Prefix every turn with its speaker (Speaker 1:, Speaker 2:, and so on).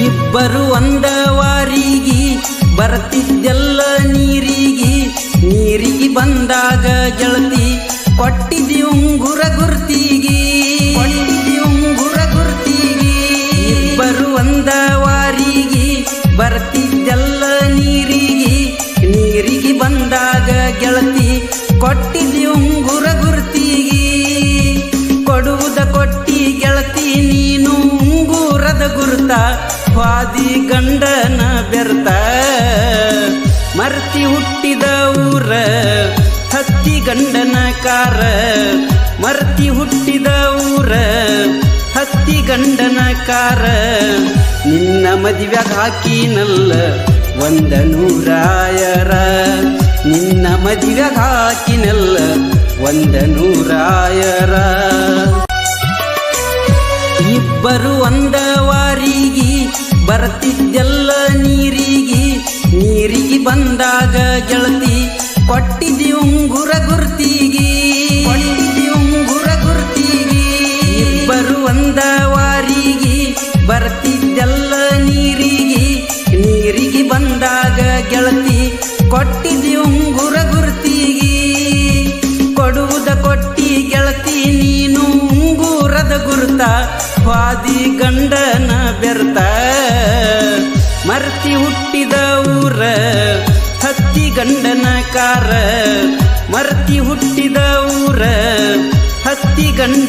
Speaker 1: ಇಬ್ಬರು ಒಂದ ವಾರಿಗೆ ಬರ್ತಿದ್ದೆಲ್ಲ ನೀರಿಗೆ. ನೀರಿಗೆ ಬಂದಾಗ ಗೆಳತಿ ಕೊಟ್ಟಿದಿ ಉಂಗುರ ಗುರ್ತಿಗೆ. ಕೊಟ್ಟಿದಿ ಉಂಗುರ ಗುರ್ತಿಗೆ. ಇಬ್ಬರು ಒಂದ ವಾರಿಗೆ ಬರ್ತಿದ್ದೆಲ್ಲ ನೀರಿಗೆ. ನೀರಿಗೆ ಬಂದಾಗ ಗೆಳತಿ ಕೊಟ್ಟಿದಿ ಉಂಗುರ ಗುರ್ತಿಗೆ. ಕೊಡುವುದ ಕೊಟ್ಟಿ ಗೆಳತಿ, ನೀನು ಉಂಗುರದ ಗುರುತ. ವಾದಿ ಗಂಡನ ಬೆರ್ತ. ಮರ್ತಿ ಹುಟ್ಟಿದ ಊರ ಹತ್ತಿ ಗಂಡನ ಕಾರ. ಮರ್ತಿ ಹುಟ್ಟಿದ ಊರ ಹತ್ತಿ ಗಂಡನ ಕಾರ. ನಿನ್ನ ಮದುವೆ ಹಾಕಿನಲ್ಲ ಒಂದ ನೂರಾಯರ. ನಿನ್ನ ಮದುವೆ ಹಾಕಿನಲ್ಲ ಒಂದ ನೂರಾಯರ. ಇಬ್ಬರು ಒಂದ ವಾರಿಗೆ ಬರ್ತಿದ್ದೆಲ್ಲ ನೀರಿಗೆ ನೀರಿಗೆ ಬಂದಾಗ ಗೆಳತಿ ಕೊಟ್ಟಿದ್ದಿ ಉಂಗುರ ಗುರ್ತಿಗೆ. ಉಂಗುರ ಗುರ್ತಿಗೆ. ಇಬ್ಬರು ಒಂದ ವಾರಿಗೆ, ಬರ್ತಿದ್ದೆಲ್ಲ ನೀರಿಗೆ ನೀರಿಗೆ ಬಂದಾಗ ಗೆಳತಿ ಕೊಟ್ಟಿದಿ ಉಂಗುರ ಗುರ್ತಿಗೆ. ಕೊಡುವುದ ಕೊಟ್ಟಿ ಗೆಳತಿ, ನೀನು ಉಂಗುರದ ಗುರುತ, ವಾದಿ ಗಂಡನ ಬೆರ್ತ. ಮರ್ತಿ ಹುಟ್ಟಿದ ಊರ ಹತ್ತಿ ಗಂಡನ ಕಾರ ಮರ್ತಿ ಹುಟ್ಟಿದ ಊರ ಹತ್ತಿ ಗಂಡ